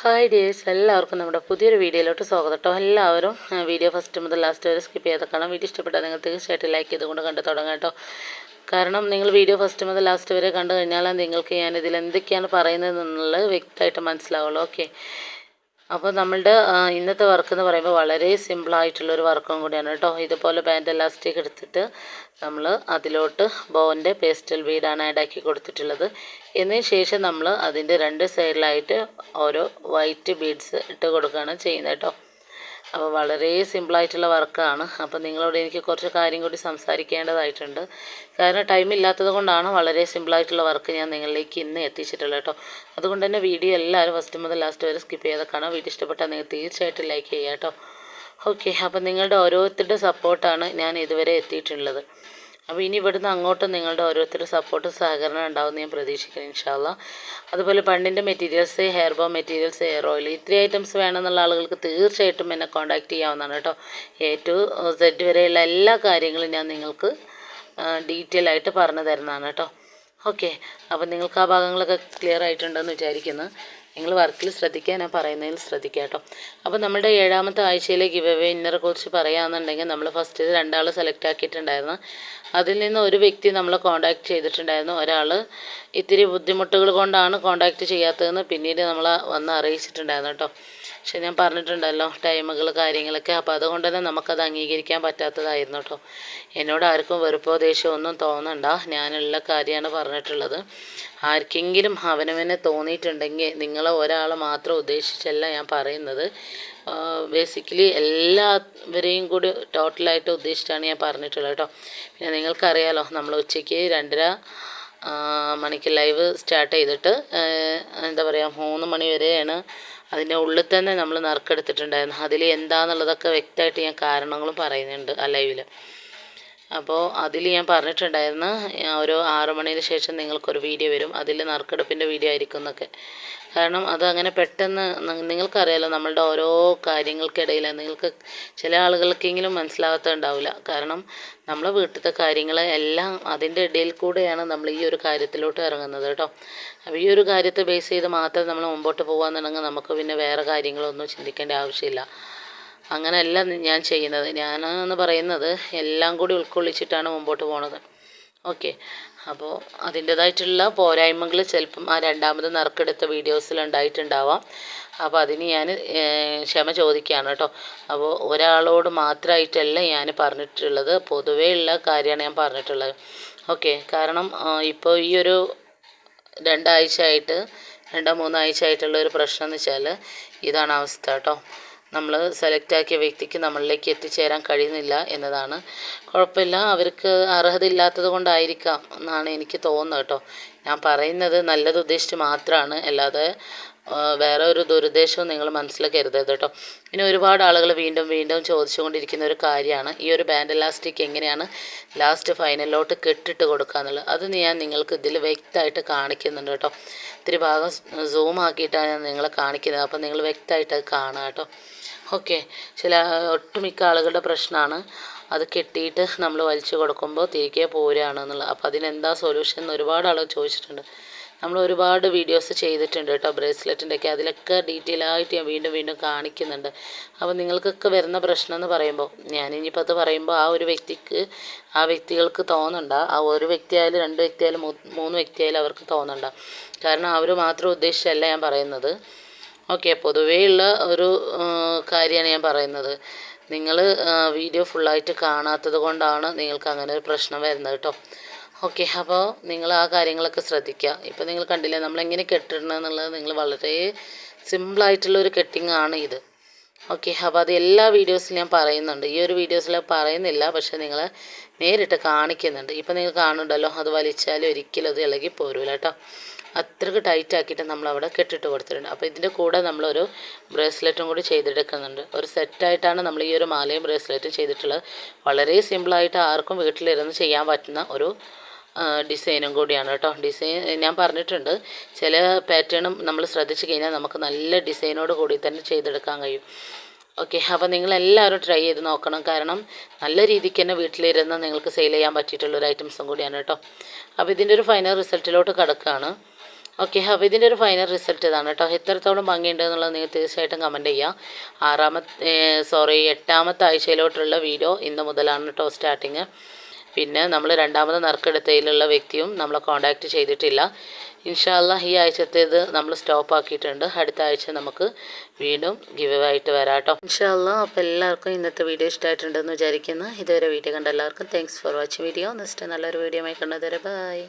Hi dears എല്ലാവർക്കും നമ്മുടെ പുതിയൊരു വീഡിയോയിലോട്ട് സ്വാഗതം കേട്ടോ. എല്ലാവരും വീഡിയോ ഫസ്റ്റ് മുതൽ ലാസ്റ്റ് വരെ സ്കിപ്പ് ചെയ്ത് കാണാം. വീഡിയോ ഇഷ്ടപ്പെട്ടാൽ നിങ്ങൾ തീർച്ചയായിട്ടും ലൈക്ക് ചെയ്തുകൊണ്ട് കണ്ടു തുടങ്ങാം കേട്ടോ. കാരണം നിങ്ങൾ വീഡിയോ ഫസ്റ്റ് മുതൽ ലാസ്റ്റ് വരെ കണ്ടു കഴിഞ്ഞാൽ നിങ്ങൾക്ക് ഞാനിതിൽ എന്തൊക്കെയാണ് പറയുന്നത് എന്നുള്ളത് വ്യക്തമായിട്ട് മനസ്സിലാവുള്ളൂ. ഓക്കെ അപ്പോൾ നമ്മളുടെ ഇന്നത്തെ വർക്ക് എന്ന് പറയുമ്പോൾ വളരെ സിമ്പിളായിട്ടുള്ളൊരു വർക്കും കൂടിയാണ് കേട്ടോ. ഇതുപോലെ ബാൻഡ് എലാസ്റ്റിക് എടുത്തിട്ട് നമ്മൾ അതിലോട്ട് ബോന്റെ പേസ്റ്റൽ ബീഡാണ് ആഡാക്കി കൊടുത്തിട്ടുള്ളത്. എന്നതിന് ശേഷം നമ്മൾ അതിന്റെ രണ്ട് സൈഡിലായിട്ട് ഓരോ വൈറ്റ് ബീഡ്സ് ഇട്ട് കൊടുക്കുകയാണ് ചെയ്യുന്നത് കേട്ടോ. അപ്പോൾ വളരെ സിമ്പിളായിട്ടുള്ള വർക്കാണ്. അപ്പോൾ നിങ്ങളോട് എനിക്ക് കുറച്ച് കാര്യം കൂടി സംസാരിക്കേണ്ടതായിട്ടുണ്ട്. കാരണം ടൈം ഇല്ലാത്തത് കൊണ്ടാണ് വളരെ സിമ്പിളായിട്ടുള്ള വർക്ക് ഞാൻ നിങ്ങളിലേക്ക് ഇന്ന് എത്തിച്ചിട്ടുള്ളത് കേട്ടോ. അതുകൊണ്ട് തന്നെ വീഡിയോ എല്ലാവരും ഫസ്റ്റ് മുതൽ ലാസ്റ്റ് വരെ സ്കിപ്പ് ചെയ്ത് കാണാം വീഡിയോ ഇഷ്ടപ്പെട്ടാൽ നിങ്ങൾ തീർച്ചയായിട്ടും ലൈക്ക് ചെയ്യുക കേട്ടോ. ഓക്കെ അപ്പോൾ നിങ്ങളുടെ ഓരോരുത്തരുടെ സപ്പോർട്ടാണ് ഞാൻ ഇതുവരെ എത്തിയിട്ടുള്ളത്. അപ്പോൾ ഇനി ഇവിടുന്ന് അങ്ങോട്ട് നിങ്ങളുടെ ഓരോരുത്തരുടെ സപ്പോർട്ട് സഹകരണം ഉണ്ടാവുമെന്ന് ഞാൻ പ്രതീക്ഷിക്കുന്നു ഇൻഷാല്ല അതുപോലെ പണ്ടിന്റെ materials hair bow materials hair oil ഇത്രയും ഐറ്റംസ് വേണമെന്നുള്ള ആളുകൾക്ക് തീർച്ചയായിട്ടും എന്നെ കോൺടാക്റ്റ് ചെയ്യാവുന്നതാണ് കേട്ടോ. എ ടു സെഡ് വരെയുള്ള എല്ലാ കാര്യങ്ങളും ഞാൻ നിങ്ങൾക്ക് ഡീറ്റെയിൽ ആയിട്ട് പറഞ്ഞു തരുന്നതാണ് കേട്ടോ. ഓക്കെ അപ്പോൾ നിങ്ങൾക്ക് ആ ഭാഗങ്ങളൊക്കെ ക്ലിയർ ആയിട്ടുണ്ടെന്ന് വിചാരിക്കുന്നു. നിങ്ങൾ വർക്കിൽ ശ്രദ്ധിക്കാൻ ഞാൻ പറയുന്നതിൽ ശ്രദ്ധിക്കുക കേട്ടോ. അപ്പോൾ നമ്മുടെ ഏഴാമത്തെ ആഴ്ചയിലെ ഗിവ് അവേ ഇന്നറെ കുറിച്ച് പറയുകയാണെന്നുണ്ടെങ്കിൽ നമ്മൾ ഫസ്റ്റ് രണ്ടാൾ സെലക്ട് ആക്കിയിട്ടുണ്ടായിരുന്നു. അതിൽ നിന്ന് ഒരു വ്യക്തി നമ്മൾ കോൺടാക്ട് ചെയ്തിട്ടുണ്ടായിരുന്നു. ഒരാൾ ഇത്തിരി ബുദ്ധിമുട്ടുകൾ കൊണ്ടാണ് കോൺടാക്ട് ചെയ്യാത്തതെന്ന് പിന്നീട് നമ്മൾ വന്ന് അറിയിച്ചിട്ടുണ്ടായിരുന്നു കേട്ടോ. പക്ഷെ ഞാൻ പറഞ്ഞിട്ടുണ്ടല്ലോ ടൈമുകൾ കാര്യങ്ങളൊക്കെ. അപ്പോൾ അതുകൊണ്ട് തന്നെ നമുക്കത് അംഗീകരിക്കാൻ പറ്റാത്തതായിരുന്നു കേട്ടോ എന്നോട് ആർക്കും വെറുപ്പോ ദേഷ്യമോ ഒന്നും തോന്നണ്ട. ഞാനുള്ള കാര്യമാണ് പറഞ്ഞിട്ടുള്ളത്. ആർക്കെങ്കിലും അവനവനെ തോന്നിയിട്ടുണ്ടെങ്കിൽ നിങ്ങളെ ഒരാളെ മാത്രം ഉദ്ദേശിച്ചല്ല ഞാൻ പറയുന്നത്. ബേസിക്കലി എല്ലാവരെയും കൂടി ടോട്ടലായിട്ട് ഉദ്ദേശിച്ചാണ് ഞാൻ പറഞ്ഞിട്ടുള്ളത് കേട്ടോ പിന്നെ നിങ്ങൾക്കറിയാലോ നമ്മൾ ഉച്ചയ്ക്ക് രണ്ടര മണിക്ക് ലൈവ് സ്റ്റാർട്ട് ചെയ്തിട്ട് എന്താ പറയുക മൂന്ന് മണി വരെയാണ് അതിന്റെ ഉള്ളിൽ തന്നെ നമ്മൾ നറുക്കെടുത്തിട്ടുണ്ടായിരുന്നു അതിൽ എന്താണെന്നുള്ളതൊക്കെ വ്യക്തമായിട്ട് ഞാൻ കാരണങ്ങളും പറയുന്നുണ്ട് ആ ലൈവിൽ അപ്പോൾ അതിൽ ഞാൻ പറഞ്ഞിട്ടുണ്ടായിരുന്നു ഒരു ആറു മണിന് ശേഷം നിങ്ങൾക്കൊരു വീഡിയോ വരും. അതിൽ നറുക്കെടുപ്പിന്റെ വീഡിയോ ആയിരിക്കും എന്നൊക്കെ. കാരണം അത് അങ്ങനെ പെട്ടെന്ന് നിങ്ങൾക്കറിയാലോ നമ്മളുടെ ഓരോ കാര്യങ്ങൾക്കിടയിൽ നിങ്ങൾക്ക് ചില ആളുകൾക്കെങ്കിലും മനസ്സിലാകാത്തുണ്ടാവില്ല കാരണം നമ്മളെ വീട്ടിലത്തെ കാര്യങ്ങൾ എല്ലാം അതിന്റെ ഇടയിൽ കൂടെയാണ് നമ്മൾ ഈ ഒരു കാര്യത്തിലോട്ട് ഇറങ്ങുന്നത് കേട്ടോ. അപ്പോൾ ഈ ഒരു കാര്യത്തെ ബേസ് ചെയ്ത് മാത്രം നമ്മൾ മുമ്പോട്ട് പോകുകയെന്നുണ്ടെങ്കിൽ നമുക്ക് പിന്നെ വേറെ കാര്യങ്ങളൊന്നും ചിന്തിക്കേണ്ട ആവശ്യമില്ല. അങ്ങനെയല്ല ഞാൻ ചെയ്യുന്നത്. ഞാൻ എന്ന് പറയുന്നത് എല്ലാം കൂടി ഉൾക്കൊള്ളിച്ചിട്ടാണ് മുമ്പോട്ട് പോണത്. ഓക്കെ. അപ്പോൾ അതിന്റേതായിട്ടുള്ള പോരായ്മകൾ ചിലപ്പം ആ രണ്ടാമത് നറുക്കെടുത്ത വീഡിയോസിൽ ഉണ്ടായിട്ടുണ്ടാവാം അപ്പോൾ അതിന് ഞാൻ ക്ഷമ ചോദിക്കുകയാണ് കേട്ടോ. അപ്പോൾ ഒരാളോട് മാത്രമായിട്ടല്ല ഞാൻ പറഞ്ഞിട്ടുള്ളത്. പൊതുവേ ഉള്ള കാര്യമാണ് ഞാൻ പറഞ്ഞിട്ടുള്ളത്. ഓക്കെ. കാരണം ഇപ്പോൾ ഈ ഒരു രണ്ടാഴ്ച ആയിട്ട് രണ്ടോ മൂന്നാഴ്ച ആയിട്ടുള്ള ഒരു പ്രശ്നം എന്ന് വെച്ചാൽ ഇതാണ് അവസ്ഥ കേട്ടോ. നമ്മൾ സെലക്ട് ആക്കിയ വ്യക്തിക്ക് നമ്മളിലേക്ക് എത്തിച്ചേരാൻ കഴിയുന്നില്ല എന്നതാണ്. കുഴപ്പമില്ല. അവർക്ക് അർഹത ഇല്ലാത്തത് കൊണ്ടായിരിക്കാം എന്നാണ് എനിക്ക് തോന്നുന്നത് കേട്ടോ. ഞാൻ പറയുന്നത് നല്ലത് ഉദ്ദേശിച്ച് മാത്രമാണ് അല്ലാതെ വേറെ ഒരു ദുരുദ്ദേശവും നിങ്ങൾ മനസ്സിലാക്കരുത് കേട്ടോ. ഇനി ഒരുപാട് ആളുകൾ വീണ്ടും വീണ്ടും ചോദിച്ചുകൊണ്ടിരിക്കുന്ന ഒരു കാര്യമാണ്. ഈ ഒരു ബാൻഡ് ഇലാസ്റ്റിക് എങ്ങനെയാണ് ലാസ്റ്റ് ഫൈനലിലോട്ട് കെട്ടിട്ട് കൊടുക്കുക എന്നുള്ളത്? അത് ഞാൻ നിങ്ങൾക്ക് ഇതിൽ വ്യക്തമായിട്ട് കാണിക്കുന്നുണ്ട് കേട്ടോ. ഇത്തിരി ഭാഗം സൂം ആക്കിയിട്ടാണ് ഞാൻ നിങ്ങളെ കാണിക്കുന്നത്. അപ്പോൾ നിങ്ങൾ വ്യക്തമായിട്ട് അത് കാണുക കേട്ടോ. ഓക്കെ ചില ഒട്ടുമിക്ക ആളുകളുടെ പ്രശ്നമാണ് അത് കെട്ടിയിട്ട് നമ്മൾ വലിച്ചു കൊടുക്കുമ്പോൾ തിരികെ പോരുകയാണെന്നുള്ളത്. അപ്പോൾ അതിനെന്താ സൊല്യൂഷൻ എന്ന് ഒരുപാട് ആളുകൾ ചോദിച്ചിട്ടുണ്ട്. നമ്മൾ ഒരുപാട് വീഡിയോസ് ചെയ്തിട്ടുണ്ട് കേട്ടോ ബ്രേസ്ലെറ്റിന്റെ ഒക്കെ അതിലൊക്കെ ഡീറ്റെയിൽ ആയിട്ട് ഞാൻ വീണ്ടും വീണ്ടും കാണിക്കുന്നുണ്ട്. അപ്പോൾ നിങ്ങൾക്കൊക്കെ വരുന്ന പ്രശ്നം എന്ന് പറയുമ്പോൾ ഞാൻ ഇനിയിപ്പോൾ അത് പറയുമ്പോൾ ആ ഒരു വ്യക്തിക്ക് ആ വ്യക്തികൾക്ക് തോന്നണ്ട. ആ ഒരു വ്യക്തിയായാലും രണ്ട് വ്യക്തിയായാലും മൂന്ന് വ്യക്തിയായാലും അവർക്ക് തോന്നണ്ട. കാരണം അവർ മാത്രം ഉദ്ദേശിച്ചല്ല ഞാൻ പറയുന്നത്. ഓക്കെ പൊതുവേയുള്ള ഒരു കാര്യമാണ് ഞാൻ പറയുന്നത്. നിങ്ങൾ വീഡിയോ ഫുള്ളായിട്ട് കാണാത്തത് കൊണ്ടാണ് നിങ്ങൾക്ക് അങ്ങനെ ഒരു പ്രശ്നം വരുന്നത് കേട്ടോ. ഓക്കെ അപ്പോൾ നിങ്ങൾ ആ കാര്യങ്ങളൊക്കെ ശ്രദ്ധിക്കുക. ഇപ്പോൾ നിങ്ങൾ കണ്ടില്ലേ നമ്മളെങ്ങനെ കെട്ടിടണം എന്നുള്ളത് നിങ്ങൾ വളരെ സിമ്പിളായിട്ടുള്ള ഒരു കെട്ടിങ് ആണ് ഇത്. ഓക്കെ അപ്പോൾ അത് എല്ലാ വീഡിയോസിലും ഞാൻ പറയുന്നുണ്ട്. ഈ ഒരു വീഡിയോസിൽ പറയുന്നില്ല പക്ഷേ നിങ്ങൾ നേരിട്ട് കാണിക്കുന്നുണ്ട്. ഇപ്പം നിങ്ങൾ കാണുന്നുണ്ടല്ലോ അത് വലിച്ചാൽ ഒരിക്കലും അത് ഇളകി പോരൂല കേട്ടോ അത്രയ്ക്ക് ടൈറ്റ് ആക്കിയിട്ട് നമ്മൾ അവിടെ കെട്ടിട്ട് കൊടുത്തിട്ടുണ്ട്. അപ്പോൾ ഇതിന്റെ കൂടെ നമ്മളൊരു ബ്രേസ്ലെറ്റും കൂടി ചെയ്തെടുക്കുന്നുണ്ട്. ഒരു സെറ്റായിട്ടാണ് നമ്മൾ ഈ ഒരു മാലയും ബ്രേസ്ലെറ്റും ചെയ്തിട്ടുള്ളത്. വളരെ സിമ്പിളായിട്ട് ആർക്കും വീട്ടിലിരുന്ന് ചെയ്യാൻ പറ്റുന്ന ഒരു ഡിസൈനും കൂടിയാണ് കേട്ടോ. ഡിസൈൻ ഞാൻ പറഞ്ഞിട്ടുണ്ട് ചില പാറ്റേണും നമ്മൾ ശ്രദ്ധിച്ചു കഴിഞ്ഞാൽ നമുക്ക് നല്ല ഡിസൈനോട് കൂടി തന്നെ ചെയ്തെടുക്കാൻ കഴിയും. ഓക്കെ അപ്പോൾ നിങ്ങളെല്ലാവരും ട്രൈ ചെയ്ത് നോക്കണം. കാരണം നല്ല രീതിക്ക് തന്നെ വീട്ടിലിരുന്ന് നിങ്ങൾക്ക് സെയിൽ ചെയ്യാൻ പറ്റിയിട്ടുള്ളൊരു ഐറ്റംസും കൂടിയാണ് കേട്ടോ. അപ്പോൾ ഇതിന്റെ ഒരു ഫൈനൽ റിസൾട്ടിലോട്ട് കിടക്കുകയാണ് ഓക്കെ അപ്പോൾ ഇതിന്റെ ഒരു ഫൈനൽ റിസൾട്ട് ഇതാണ് കേട്ടോ. എത്രത്തോളം ഭംഗിയുണ്ട് എന്നുള്ളത് നിങ്ങൾ തീർച്ചയായിട്ടും കമന്റ് ചെയ്യുക ആറാമത്തെ സോറി എട്ടാമത്തെ ആഴ്ചയിലോട്ടുള്ള വീഡിയോ ഇന്ന് മുതലാണ് കേട്ടോ സ്റ്റാർട്ടിങ് പിന്നെ നമ്മൾ രണ്ടാമത് നറുക്കെടുത്തതിലുള്ള വ്യക്തിയും നമ്മളെ കോണ്ടാക്റ്റ് ചെയ്തിട്ടില്ല. ഇൻഷാല്ല ഈ ആഴ്ചത്തേത് നമ്മൾ സ്റ്റോപ്പ് ആക്കിയിട്ടുണ്ട്. അടുത്ത ആഴ്ച നമുക്ക് വീണ്ടും ഗിവ് ആയിട്ട് വരാട്ടോ ഇൻഷാല്ല അപ്പോൾ എല്ലാവർക്കും ഇന്നത്തെ വീഡിയോ ഇഷ്ടമായിട്ടുണ്ടെന്ന് വിചാരിക്കുന്നു. ഇതുവരെ വീഡിയോ കണ്ട എല്ലാവർക്കും thanks for watching video next നല്ലൊരു വീഡിയോ ആയി കണ്ടതുവരെ ബൈ